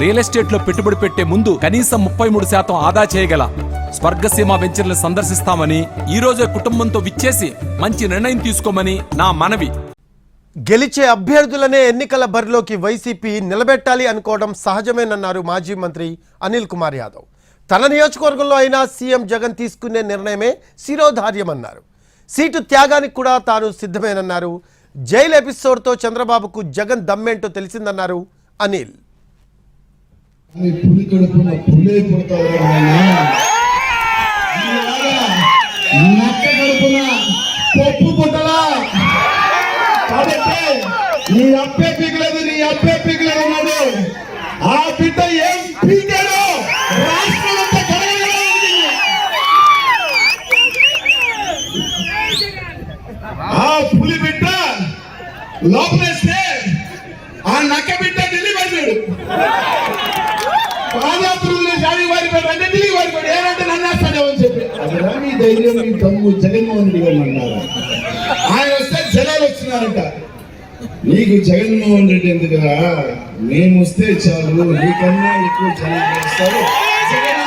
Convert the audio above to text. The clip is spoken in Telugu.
రియల్ ఎస్టేట్లో పెట్టుబడి పెట్టే ముందు కనీసం ముప్పై మూడు శాతం ఆదా చేయగల స్వర్గసీమ వెంచర్లు సందర్శిస్తామని ఈ రోజే కుటుంబంతో విచ్చేసి మంచి నిర్ణయం తీసుకోమని నా మనవి. గెలిచే అభ్యర్థులనే ఎన్నికల బరిలోకి వైసీపీ నిలబెట్టాలి అనుకోవడం సహజమేనన్నారు మాజీ మంత్రి అనిల్ కుమార్ యాదవ్. తన నియోజకవర్గంలో అయినా సీఎం జగన్ తీసుకునే నిర్ణయమే శిరోధార్యమన్నారు. సీటు త్యాగానికి కూడా తాను సిద్ధమేనన్నారు. జైలు ఎపిసోడ్తో చంద్రబాబుకు జగన్ దమ్మేంటో తెలిసిందన్నారు అనిల్. అని పులి కడుపున పులే పుడతావు నక్క కడుపున పప్పు పుట్టలా? కాబట్టి నీ అప్పే పీకలేదు నీ అప్పే పీకలేదు ఉన్నాడు ఆ బిడ్డ ఏం పీకాడో రాష్ట్రం ఆ పులి బిడ్డ లోపలేస్తే ఆ నక్క బిడ్డ ఢిల్లీ పడ్డాడు పాదయాత్రలు జాడి వారిపోయాడు అంటే ఢిల్లీ వారిపోయాడు ఏమంటే నన్ను వేస్తాడేమని చెప్పి. అదిరా మీ ధైర్యం మీ తమ్ము జగన్మోహన్ రెడ్డి గారు అన్నారు. ఆయన వస్తే జనాలు వచ్చినారంట. నీకు జగన్మోహన్ రెడ్డి ఎందుకురా? మేము వస్తే చాలు నీకన్నా ఎక్కువ జనాలు వస్తారు. జగన్